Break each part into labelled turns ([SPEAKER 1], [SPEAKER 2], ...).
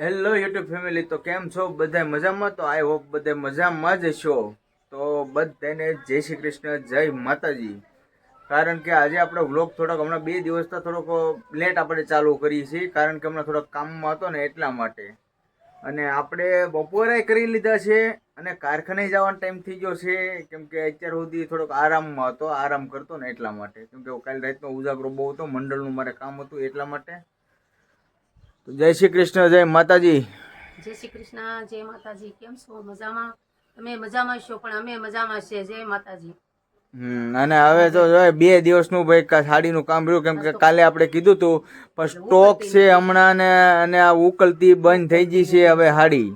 [SPEAKER 1] Hello YouTube family તો કેમ છો? બધા મજામાં? તો આઈ હોપ બધા મજામાં જ છો તો બધાને જય શ્રી કૃષ્ણ, જય માતાજી. કારણ કે આજે આપણો વ્લોગ થોડોક હમણાં બે દિવસથી થોડોક લેટ આપણે ચાલુ કરીએ છીએ કારણ કે હમણાં થોડોક કામમાં હતો ને એટલા માટે. અને આપણે બપોરે કરી લીધા છે અને કારખાને જવાનો ટાઈમ થઈ ગયો છે. કેમ કે અત્યાર સુધી થોડોક આરામમાં હતો, આરામ કરતો ને એટલા માટે. કેમ કે કાલે રાતનો ઉજાગરો બહુ હતો, મંડળનું મારે કામ હતું એટલા માટે. જય શ્રી કૃષ્ણ જય માતાજી.
[SPEAKER 2] જય શ્રી કૃષ્ણ જય માતાજી. કેમ છો? મજામાં? તમે મજામાં છો પણ અમે મજામાં છે જય માતાજી.
[SPEAKER 1] અને હવે તો બે દિવસનું ભાઈ સાડીનું કામ રહ્યું કેમ કે કાલે આપણે કીધું તું પણ સ્ટોક છે હમણાં ને અને આ ઉકલતી બંધ થઈ ગઈ છે હવે હાડી.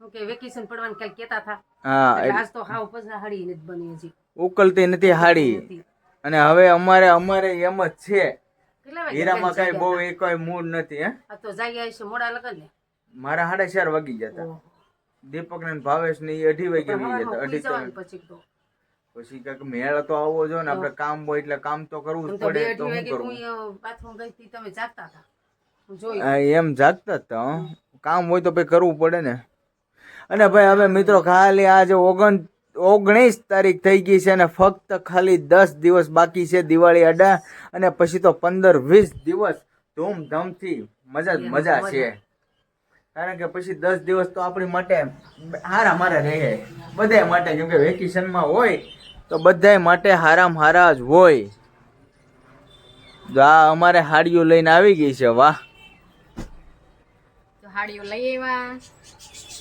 [SPEAKER 2] હું વેકેશન પડવાનું કાલ કેતા હતા.
[SPEAKER 1] હા
[SPEAKER 2] આજ તો હાવ પછી સાડી નથી બની હજી.
[SPEAKER 1] ઉકલતી નથી હાડી. અને હવે અમારે અમારે એમ જ છે. હીરામાં કઈ બહુ
[SPEAKER 2] હતા?
[SPEAKER 1] એ કોઈ મૂડ નથી હે?
[SPEAKER 2] તો તો આવી છે મોડા લગન ને?
[SPEAKER 1] મારા સાડા ચાર વાગી જતા. દીપક ને ભાવેશ ને એ અઢી વાગે
[SPEAKER 2] પણ
[SPEAKER 1] જતા અઢી.
[SPEAKER 2] પછી તો.
[SPEAKER 1] પછી કાંઈક મેળ તો આવવો જોઈએ ને આપણે કામ હોય એટલે કામ તો કરવું જ પડે તો શું કરવું
[SPEAKER 2] હું બાથરૂમ ગઈ તમે જાગતા હતા? હું
[SPEAKER 1] એમ જાગતા જ કામ હોય તો ભાઈ કરવું પડે ને. અને ભાઈ હવે મિત્રો ખાલી આજે ઓગણ ઓગણીસ તારીખ થઈ ગઈ છે અને ફક્ત ખાલી દસ દિવસ બાકી છે દિવાળી અડા અને પછી તો પંદર વીસ દિવસ ધૂમધામથી મજા જ મજા છે. કારણ કે પછી દસ દિવસ તો આપણી માટે હારા મારા રહે. બધાય માટે કેમ કે વેકેશનમાં હોય તો બધાય માટે હારામ હારા જ હોય. આ અમારે હાડીઓ લઈને આવી ગઈ છે વાહ.
[SPEAKER 3] હાડીઓ લઈ આવ્યા.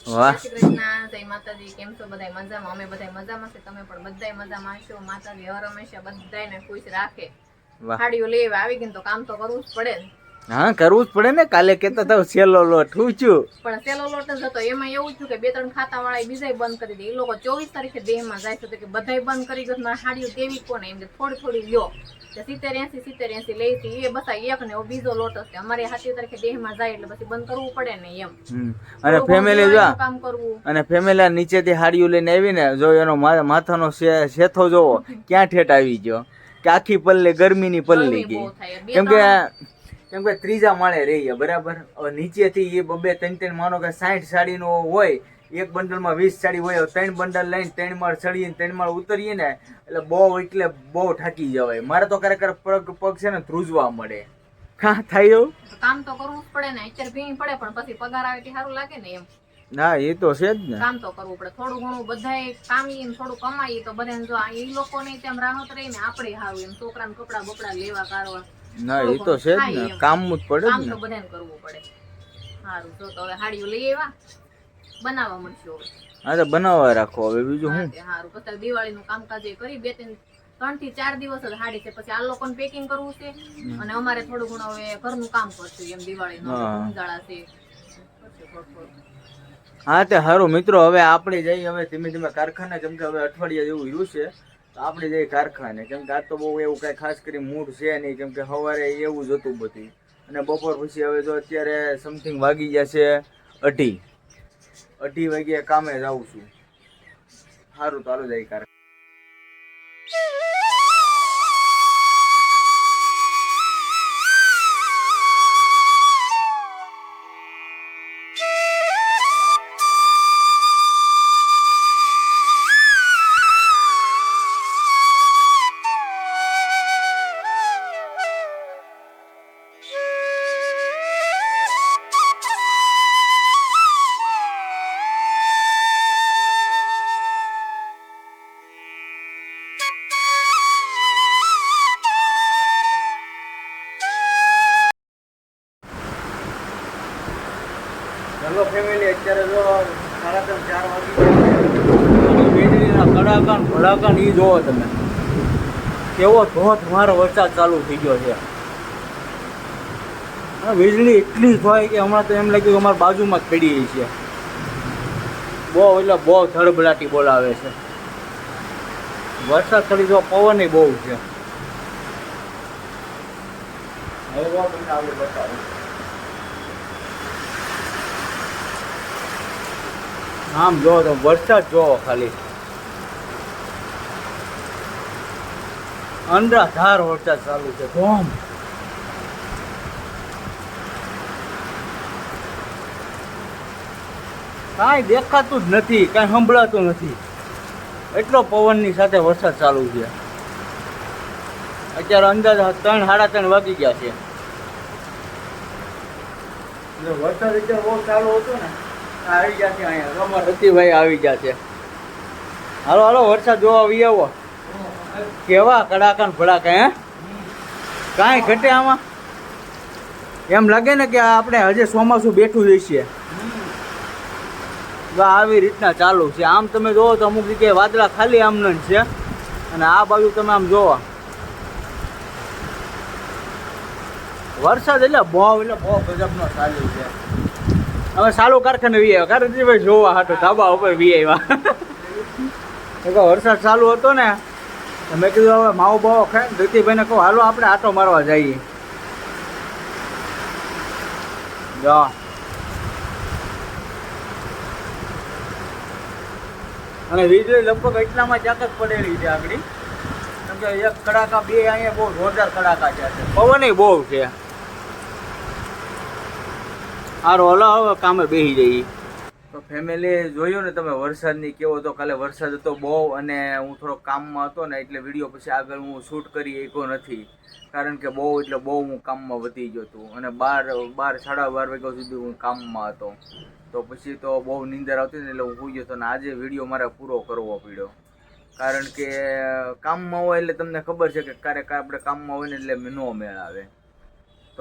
[SPEAKER 1] વાહ.
[SPEAKER 3] કૃષ્ણ જય માતાજી કેમ છો? બધાય મજામાં? અમે બધા મજામાં છે તમે પણ બધાય મજામાં હશો? માતાજી હર હંમેશા બધાયને ખુશ રાખે.
[SPEAKER 1] વાહ.
[SPEAKER 3] હાડીઓ લેવા આવી ગઈ તો કામ તો કરવું જ પડે ને.
[SPEAKER 1] હા કરવું જ પડે ને. કાલે કેતા હતા સેલો લોટ હું છું.
[SPEAKER 3] પણ સેલો લોટ જ હતો. એમાં એવું થયું કે બે ત્રણ ખાતા વાળા બીજા બંધ કરી દે એ લોકો ચોવીસ તારીખે દેહમાં જાય છે કે બધા બંધ કરી ગયો. મારે હાડીઓ દેવી કોને એમ કે થોડી થોડી લ્યો. સિત્તેર એસી સિત્તેર એસી લઈ હતી. એ બસ એક ને બીજો લોટ હશે. અમારે સાચી તારીખે દેહમાં જાય એટલે પછી બંધ કરવું પડે ને એમ.
[SPEAKER 1] અને ફેમિલી જો
[SPEAKER 3] કામ કરવું.
[SPEAKER 1] અને ફેમિલી નીચેથી હાડીઓ લઈને આવી ને જો એનો મા- માથાનો શેથો જોવો ક્યાં ઠેઠ આવી ગયો? કે આખી પલ્લી ગરમીની પલ્લી
[SPEAKER 3] ગરમી
[SPEAKER 1] ગઈ.
[SPEAKER 3] બહુ થાય.
[SPEAKER 1] કેમ કે કેમ કે ત્રીજા માળે રહીએ બરાબર? હવે નીચેથી એ બબે ત્રણ ત્રણ માનો કે સાઠ સાડીનો હોય એક બંડલમાં વીસ સાડી હોય ત્રણ બંડલ લઈને ત્રણ માળ ચડીને ત્રણ માળ ઉતરીએ ને એટલે બહુ એટલે બહુ થાકી જવાય. મારે તો ખરેખર પગ પગ છે ને ધ્રુજવા મળે. હા થાય એવું?
[SPEAKER 3] કામ તો કરવું જ પડે ને અત્યારે ભીણ પડે પણ પછી પગાર આવે એટલે સારું લાગે ને એમ.
[SPEAKER 1] ના એ તો છે જ ને.
[SPEAKER 3] કામ તો કરવું પડે. થોડું ઘણું બધાય કામીએ ને થોડું કમાઈએ તો બધાને જો એ લોકોને તેમ રાહત રહી ને આપણે સારું એમ. છોકરાને કપડા બપડા લેવા કાઢવા.
[SPEAKER 1] ના એ તો છે જ ને. કામ જ પડે
[SPEAKER 3] કામ તો બધાને કરવું પડે. સારું તો હવે હાડીઓ લઈ આવ્યા. બનાવવા મળશે હવે.
[SPEAKER 1] હા તો બનાવવા રાખો હવે. બીજું
[SPEAKER 3] હું? સારું પછી દિવાળીનું કામકાજ એ કરી બે ત્રણ ત્રણથી ચાર દિવસ જ હાડી છે. પછી આ લોકોને પેકિંગ કરવું છે. અને અમારે થોડું ઘણું હવે ઘરનું કામ કરશું એમ દિવાળીનું. ઉંજાળા છે.
[SPEAKER 1] હા તે સારું મિત્રો હવે આપણે જઈએ હવે ધીમે ધીમે કારખાના કેમ કે હવે અઠવાડિયા જેવું રહ્યું છે. આપણે જઈએ કારખાને, કેમ કે આ તો બહુ એવું કાંઈ ખાસ કરી મૂડ છે નહીં, કેમ કે સવારે એવું જ હતું બધું. અને બપોર પછી હવે જો અત્યારે સમથિંગ વાગી ગયા છે અઢી. અઢી વાગ્યે કામે જાઉં છું. સારું ચાલો જાય કાર અત્યારે વીજળીના કડાકા ને ભડાકા ઈ જોવો તમે. કેવો ધોધમાર વરસાદ ચાલુ થઈ ગયો છે. વીજળી એટલી હોય કે હમણાં તો એમ લાગ્યું કે અમારા બાજુમાં પડી છે. બહુ એટલે બહુ ધડબડાટી બોલાવે છે. વરસાદ થોડી જો પવન બહુ છે. હવે આગળ બતાવું. આમ જો તો વરસાદ જોવો ખાલી. અંધાધાર વરસાદ ચાલુ છે. ધોમ. કાંઈ દેખાતું જ નથી, કાંઈ સંભળાતું નથી. એટલો પવનની સાથે વરસાદ ચાલુ છે. અત્યારે અંદાજ ત્રણ, સાડા ત્રણ વાગી ગયા છે. વરસાદ અત્યારે બહુ ચાલુ હતો ને. આવી ગયા અહીંયા. હાલો હાલો, વરસાદ જોવા આવી આવો. કેવા કડાકા ને ભડાકા, હે? કાંઈ ઘટે આમાં? એમ લાગે ને કે આપણે હજે ચોમાસું બેઠું તો આવી રીતના ચાલુ છે. આમ તમે જોવો તો અમુક જગ્યાએ વાદળા ખાલી આમ છે. અને આ બાજુ તમે આમ જોવો. વરસાદ એટલે બહુ એટલે બહુ ગજબનો ચાલુ છે. હવે સાલો કારખાને વી આવ્યા કારણજીભાઈ જોવા હાટો ધાબા ઉપર વી આવ્યા વરસાદ ચાલુ હતો ને. મેં કીધું, હવે માવો બાવો ખાય ને. ધૃતિભાઈને કહું, હાલો, આપણે આટો મારવા જઈએ. જો. અને વીજળી લગભગ એટલામાં ચાક જ પડેલી છે આગળ. કેમ કે એક કડાકા, બે અહીંયા બહુ જોરદાર કડાકા છે. પવન બહુ છે. હારો, હલો હવે કામે બેસી જઈએ. તો ફેમિલી જોયું ને તમે વરસાદની, કેવો હતો કાલે વરસાદ હતો બહુ અને હું થોડો કામમાં હતો ને એટલે વીડિયો પછી આગળ હું શૂટ કરી શક્યો નથી. કારણ કે બહુ, એટલે બહુ હું કામમાં વધી ગયો હતો. અને બાર બાર, સાડા બાર વાગ્યા સુધી હું કામમાં હતો. તો પછી તો બહુ નીંદર આવતી ને એટલે હું ગયો હતો અને આજે વીડિયો મારે પૂરો કરવો પડ્યો. કારણ કે કામમાં હોય એટલે તમને ખબર છે કે ક્યારેક આપણે કામમાં હોય ને એટલે નો મેળ આવે.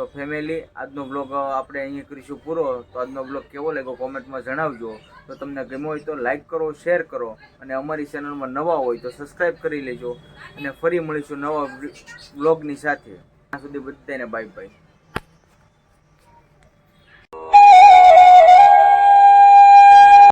[SPEAKER 1] તો ફેમિલી આજનો બ્લોગ આપણે અહીંયા કરીશું પૂરો. તો આજનો બ્લોગ કેવો લાગ્યો કોમેન્ટમાં જણાવજો. તો તમને ગમ્યો હોય તો લાઈક કરો શેર કરો. અને અમારી ચેનલમાં નવા હોય તો સબસ્ક્રાઈબ કરી લેજો. અને ફરી મળીશું નવા બ્લોગની સાથે. ત્યાં સુધી બધાને બાય બાય